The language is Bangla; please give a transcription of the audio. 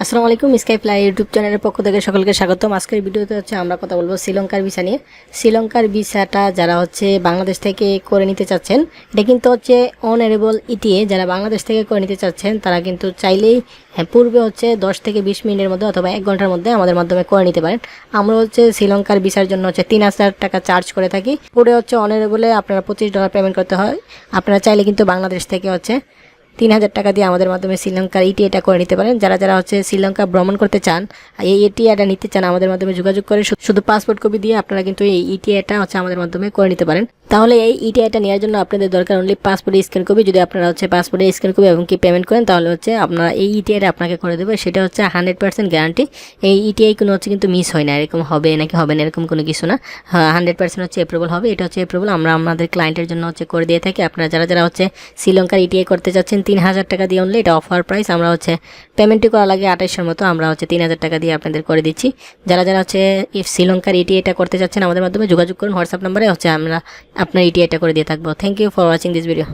আসসালামু আলাইকুম স্কাই ফ্লাই ইউটিউব চ্যানেলের পক্ষ থেকে সকলকে স্বাগতম। আজকের ভিডিওতে হচ্ছে আমরা কথা বলব শ্রীলঙ্কার ভিসা নিয়ে। শ্রীলঙ্কার ভিসাটা যারা হচ্ছে বাংলাদেশ থেকে করে নিতে চাচ্ছেন এটা কিন্তু হচ্ছে অনারেবল ইটিএ যারা বাংলাদেশ থেকে করে নিতে চাচ্ছেন তারা কিন্তু চাইলেই হ্যাঁ, পূর্বে হচ্ছে দশ থেকে বিশ মিনিটের মধ্যে অথবা এক ঘণ্টার মধ্যে আমাদের মাধ্যমে করে নিতে পারেন। আমরা হচ্ছে শ্রীলঙ্কার ভিসার জন্য হচ্ছে তিন হাজার টাকা চার্জ করে থাকি। পরে হচ্ছে অনারেবলে আপনারা পঁচিশ ডলার পেমেন্ট করতে হয়। আপনারা চাইলে কিন্তু বাংলাদেশ থেকে হচ্ছে তিন হাজার টাকা দিয়ে আমাদের মাধ্যমে শ্রীলঙ্কার ইটি এটা করে নিতে পারেন। যারা যারা হচ্ছে শ্রীলঙ্কা ভ্রমণ করতে চান এই ইটি এটা নিতে চান, আমাদের মাধ্যমে যোগাযোগ করে শুধু পাসপোর্ট কপি দিয়ে আপনারা কিন্তু এই ইটি এটা হচ্ছে আমাদের মাধ্যমে করে নিতে পারেন। তাহলে এই ইটিআইটা নেওয়ার জন্য আপনাদের দরকার অনলি পাসপোর্টের স্ক্যান কপি যদি আপনারা হচ্ছে পাসপোর্টের স্ক্যান কপি এবং কি পেমেন্ট করেন, তাহলে হচ্ছে আপনারা এই ইটি এটা আপনাকে করে দেবে। সেটা হচ্ছে হান্ড্রেড পার্সেন্ট গ্যারান্টি এই ইটিআই কোনো হচ্ছে কিন্তু মিস হয় না, এরকম হবে নাকি হবে না, এরকম কোনো কিছু না। হান্ড্রেড পার্সেন্ট হচ্ছে এপ্রুভাল হবে, এটা হচ্ছে এপ্রুভাল আমরা আমাদের ক্লায়েন্টের জন্য হচ্ছে করে দিয়ে থাকি। আপনারা যারা যারা হচ্ছে শ্রীলঙ্কার ইটিআই করতে চাচ্ছেন তিন হাজার টাকা দিয়ে অনলি এটা অফার প্রাইস আমরা হচ্ছে পেমেন্টটি করা লাগে আঠাইশের মতো আমরা হচ্ছে তিন হাজার টাকা দিয়ে আপনাদের করে দিচ্ছি। যারা যারা হচ্ছে শ্রীলঙ্কার ইটিআইটা করতে চাচ্ছেন আমাদের মাধ্যমে যোগাযোগ করুন। হোয়াটসঅ্যাপ নাম্বারে হচ্ছে আমরা আপনার ইটি এটা করে দিয়ে থাকব। Thank you for watching this video